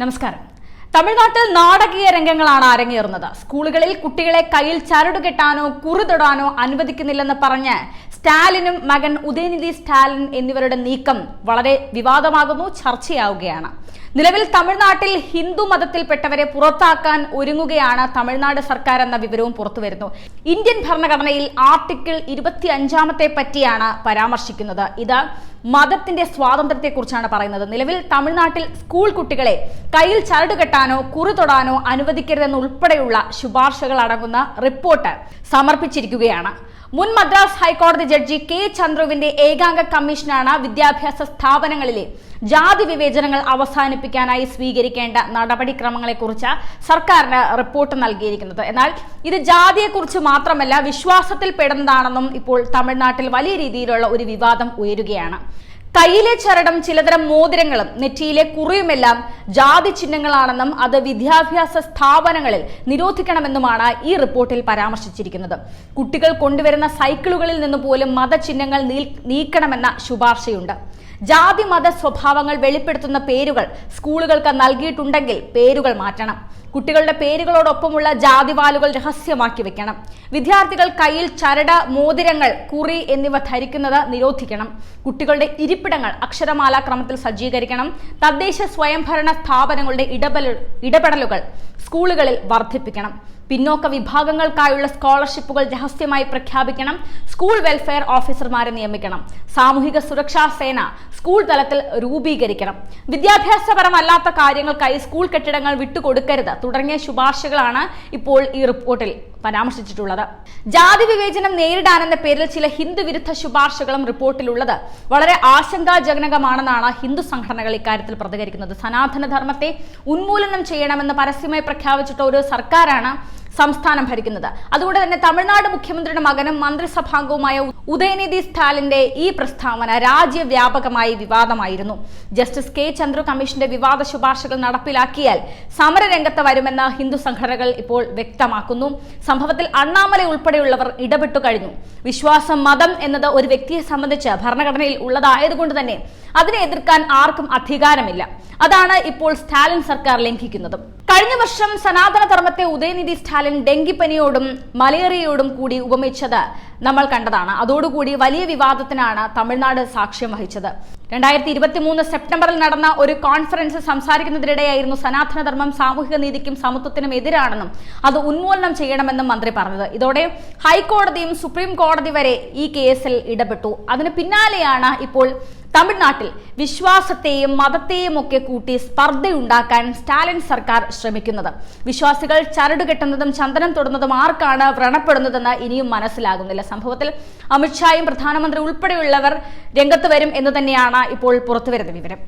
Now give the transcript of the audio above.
നമസ്കാരം. തമിഴ്നാട്ടിൽ നാടകീയ രംഗങ്ങളാണ് അരങ്ങേറുന്നത്. സ്കൂളുകളിൽ കുട്ടികളെ കയ്യിൽ ചരട് കെട്ടാനോ കുറുതൊടാനോ അനുവദിക്കുന്നില്ലെന്ന് പറഞ്ഞ് സ്റ്റാലിനും മകൻ ഉദയനിധി സ്റ്റാലിൻ എന്നിവരുടെ നീക്കം വളരെ വിവാദമാകുന്നു ചർച്ചയാവുകയാണ്. നിലവിൽ തമിഴ്നാട്ടിൽ ഹിന്ദു മതത്തിൽപ്പെട്ടവരെ പുറത്താക്കാൻ ഒരുങ്ങുകയാണ് തമിഴ്നാട് സർക്കാർ എന്ന വിവരവും പുറത്തുവരുന്നു ഇന്ത്യൻ ഭരണഘടനയിൽ ആർട്ടിക്കിൾ ഇരുപത്തി അഞ്ചാമത്തെ പറ്റിയാണ് പരാമർശിക്കുന്നത്. ഇത് മതത്തിന്റെ സ്വാതന്ത്ര്യത്തെക്കുറിച്ചാണ് പറയുന്നത്. നിലവിൽ തമിഴ്നാട്ടിൽ സ്കൂൾ കുട്ടികളെ കയ്യിൽ ചരട് കെട്ടാനോ കുറി തൊടാനോ അനുവദിക്കരുതെന്നുൾപ്പെടെയുള്ള ശുപാർശകൾ അടങ്ങുന്ന റിപ്പോർട്ട് സമർപ്പിച്ചിരിക്കുകയാണ്. മുൻ മദ്രാസ് ഹൈക്കോടതി ജഡ്ജി കെ ചന്ദ്രുവിന്റെ ഏകാംഗ കമ്മീഷനാണ് വിദ്യാഭ്യാസ സ്ഥാപനങ്ങളിലെ ജാതി വിവേചനങ്ങൾ അവസാനിപ്പിക്കാനായി സ്വീകരിക്കേണ്ട നടപടിക്രമങ്ങളെക്കുറിച്ച് സർക്കാരിന് റിപ്പോർട്ട് നൽകിയിരിക്കുന്നത്. എന്നാൽ ഇത് ജാതിയെക്കുറിച്ച് മാത്രമല്ല വിശ്വാസത്തിൽ പെടുന്നതാണെന്നും ഇപ്പോൾ തമിഴ്നാട്ടിൽ വലിയ രീതിയിലുള്ള ഒരു വിവാദം ഉയരുകയാണ്. കയ്യിലെ ചരടും ചിലതരം മോതിരങ്ങളും നെറ്റിയിലെ കുറിയുമെല്ലാം ജാതി ചിഹ്നങ്ങളാണെന്നും അത് വിദ്യാഭ്യാസ സ്ഥാപനങ്ങളിൽ നിരോധിക്കണമെന്നുമാണ് ഈ റിപ്പോർട്ടിൽ പരാമർശിച്ചിരിക്കുന്നത്. കുട്ടികൾ കൊണ്ടുവരുന്ന സൈക്കിളുകളിൽ നിന്ന് പോലും മതചിഹ്നങ്ങൾ നീക്കണമെന്ന ശുപാർശയുണ്ട്. ജാതി മത സ്വഭാവങ്ങൾ വെളിപ്പെടുത്തുന്ന പേരുകൾ സ്കൂളുകൾക്ക് നൽകിയിട്ടുണ്ടെങ്കിൽ പേരുകൾ മാറ്റണം. കുട്ടികളുടെ പേരുകളോടൊപ്പമുള്ള ജാതിവാലുകൾ രഹസ്യമാക്കി വെക്കണം. വിദ്യാർത്ഥികൾ കയ്യിൽ ചരട മോതിരങ്ങൾ കുറി എന്നിവ ധരിക്കുന്നത് നിരോധിക്കണം. കുട്ടികളുടെ ഇരിപ്പിടങ്ങൾ അക്ഷരമാല ക്രമത്തിൽ സജ്ജീകരിക്കണം. തദ്ദേശ സ്വയംഭരണ സ്ഥാപനങ്ങളുടെ ഇടപെടലുകൾ സ്കൂളുകളിൽ വർദ്ധിപ്പിക്കണം. പിന്നോക്ക വിഭാഗങ്ങൾക്കായുള്ള സ്കോളർഷിപ്പുകൾ രഹസ്യമായി പ്രഖ്യാപിക്കണം. സ്കൂൾ വെൽഫെയർ ഓഫീസർമാരെ നിയമിക്കണം. സാമൂഹിക സുരക്ഷാ സേന സ്കൂൾ തലത്തിൽ രൂപീകരിക്കണം. വിദ്യാഭ്യാസപരമല്ലാത്ത കാര്യങ്ങൾക്കായി സ്കൂൾ കെട്ടിടങ്ങൾ വിട്ടുകൊടുക്കരുത്. തുടങ്ങിയ ശുപാർശകളാണ് ഇപ്പോൾ ഈ റിപ്പോർട്ടിൽ പരാമർശിച്ചിട്ടുള്ളത്. ജാതി വിവേചനം നേരിടാനെന്ന പേരിൽ ചില ഹിന്ദു വിരുദ്ധ ശുപാർശകളും റിപ്പോർട്ടിലുള്ളത്. വളരെ ആശങ്കാജനകമാണെന്നാണ് ഹിന്ദു സംഘടനകൾ ഇക്കാര്യത്തിൽ പ്രതികരിക്കുന്നത്. സനാതനധർമ്മത്തെ ഉന്മൂലനം ചെയ്യണമെന്ന് പരസ്യമായി പ്രഖ്യാപിച്ചിട്ട ഒരു സർക്കാരാണ് സംസ്ഥാനം ഭരിക്കുന്നത്. അതുകൊണ്ട് തന്നെ തമിഴ്നാട് മുഖ്യമന്ത്രിയുടെ മകനും മന്ത്രിസഭാംഗവുമായ ഉദയനിധി സ്റ്റാലിന്റെ ഈ പ്രസ്താവന രാജ്യവ്യാപകമായി വിവാദമായിരുന്നു. ജസ്റ്റിസ് കെ ചന്ദ്രു കമ്മീഷന്റെ വിവാദ ശുപാർശകൾ നടപ്പിലാക്കിയാൽ സമരരംഗത്ത് വരുമെന്ന് ഹിന്ദു സംഘടനകൾ ഇപ്പോൾ വ്യക്തമാക്കുന്നു. സംഭവത്തിൽ അണ്ണാമല ഉൾപ്പെടെയുള്ളവർ ഇടപെട്ടു കഴിഞ്ഞു. വിശ്വാസം മതം എന്നത് ഒരു വ്യക്തിയെ സംബന്ധിച്ച് ഭരണഘടനയിൽ ഉള്ളതായതുകൊണ്ട് തന്നെ അതിനെ എതിർക്കാൻ ആർക്കും അധികാരമില്ല. അതാണ് ഇപ്പോൾ സ്റ്റാലിൻ സർക്കാർ ലംഘിക്കുന്നതും. കഴിഞ്ഞ വർഷം സനാതന ധർമ്മത്തെ ഉദയനിധി സ്റ്റാലിൻ ഡെങ്കിപ്പനിയോടും മലേറിയയോടും കൂടി ഉപമിച്ചത് നമ്മൾ കണ്ടതാണ്. അതോടുകൂടി വലിയ വിവാദത്തിനാണ് തമിഴ്നാട് സാക്ഷ്യം വഹിച്ചത്. രണ്ടായിരത്തി ഇരുപത്തി മൂന്ന് സെപ്റ്റംബറിൽ നടന്ന ഒരു കോൺഫറൻസിൽ സംസാരിക്കുന്നതിനിടെയായിരുന്നു സനാതനധർമ്മം സാമൂഹിക നീതിക്കും സമത്വത്തിനും എതിരാണെന്നും അത് ഉന്മൂലനം ചെയ്യണമെന്നും മന്ത്രി പറഞ്ഞത്. ഇതോടെ ഹൈക്കോടതിയും സുപ്രീം കോടതി വരെ ഈ കേസിൽ ഇടപെട്ടു. അതിന് പിന്നാലെയാണ് ഇപ്പോൾ തമിഴ്നാട്ടിൽ വിശ്വാസത്തെയും മതത്തെയും ഒക്കെ കൂട്ടി സ്പർദ്ധയുണ്ടാക്കാൻ സ്റ്റാലിൻ സർക്കാർ ശ്രമിക്കുന്നത്. വിശ്വാസികൾ ചരട് കെട്ടുന്നതും ചന്ദനം തൊടുന്നതും ആർക്കാണ് വ്രണപ്പെടുന്നതെന്ന് ഇനിയും മനസ്സിലാകുന്നില്ല. സംഭവത്തിൽ അമിത്ഷായും പ്രധാനമന്ത്രി ഉൾപ്പെടെയുള്ളവർ രംഗത്ത് വരും എന്ന് തന്നെയാണ് ഇപ്പോൾ പുറത്തുവരുന്ന വിവരം.